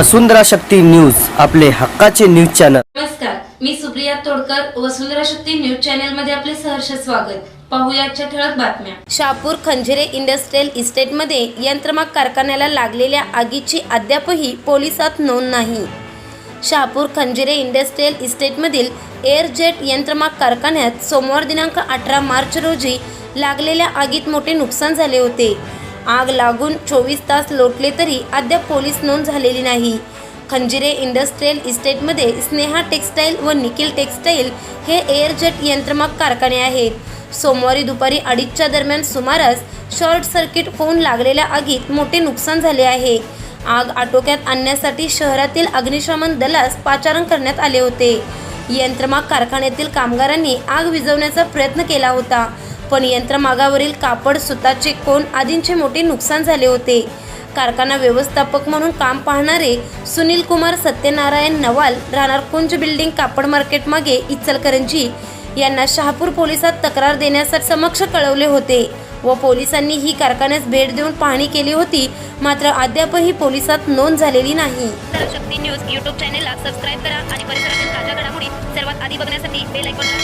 वसुंधरा Shakti news आपले हक्काचे news channel. नमस्कार मी सुप्रिया तोडकर वसुंधरा शक्ती न्यूज चॅनलमध्ये आपले सहर्ष स्वागत. पाहूया आजच्या ठळक बातम्या. शहापूर खंजिरे इंडस्ट्रियल इस्टेटमध्ये यंत्रमाग कारखान्याला लागलेल्या आगीची अद्यापही पोलिसात नोंद नाही. शहापूर खंजिरे इंडस्ट्रियल इस्टेटमधील एअरजेट यंत्रमाग कारखान्यात सोमवार दिनांक अठरा मार्च रोजी लागलेल्या आगीत मोठे नुकसान झाले होते. आग लागून चोवीस तास लोटले तरी अद्याप पोलीस नोंद झालेली नाही. खंजिरे इंडस्ट्रियल इस्टेटमध्ये स्नेहा टेक्स्टाईल व निखिल टेक्स्टाईल हे एअरजेट यंत्रमाग कारखाने आहेत. सोमवारी दुपारी अडीचच्या दरम्यान सुमारास शॉर्ट सर्किट होऊन लागलेल्या आगीत मोठे नुकसान झाले आहे. आग आटोक्यात आणण्यासाठी शहरातील अग्निशमन दलास पाचारण करण्यात आले होते. यंत्रमाग कारखान्यातील कामगारांनी आग विझवण्याचा प्रयत्न केला होता. पण यंत्रमागावरील कापड सुताचे कोण आदींचे मोठे नुकसान झाले होते. कारखाना व्यवस्थापक म्हणून काम पाहणारे सुनील कुमार सत्यनारायण नवाल राहणार कुंज बिल्डिंग कापड मार्केट मागे इचलकरंजी. यांना शहापूर पोलिसात तक्रार देण्यासाठी समक्ष कळवले होते व पोलिसांनी ही कारखान्यास भेट देऊन पाहणी केली होती मात्र अद्यापही पोलिसात नोंद झालेली नाही. शक्ती न्यूज यूट्यूब चॅनेलला सबस्क्राईब करा आणि परिसरातील ताज्या घडामोडी सर्वात आधी बघण्यासाठी बेल आयकॉनला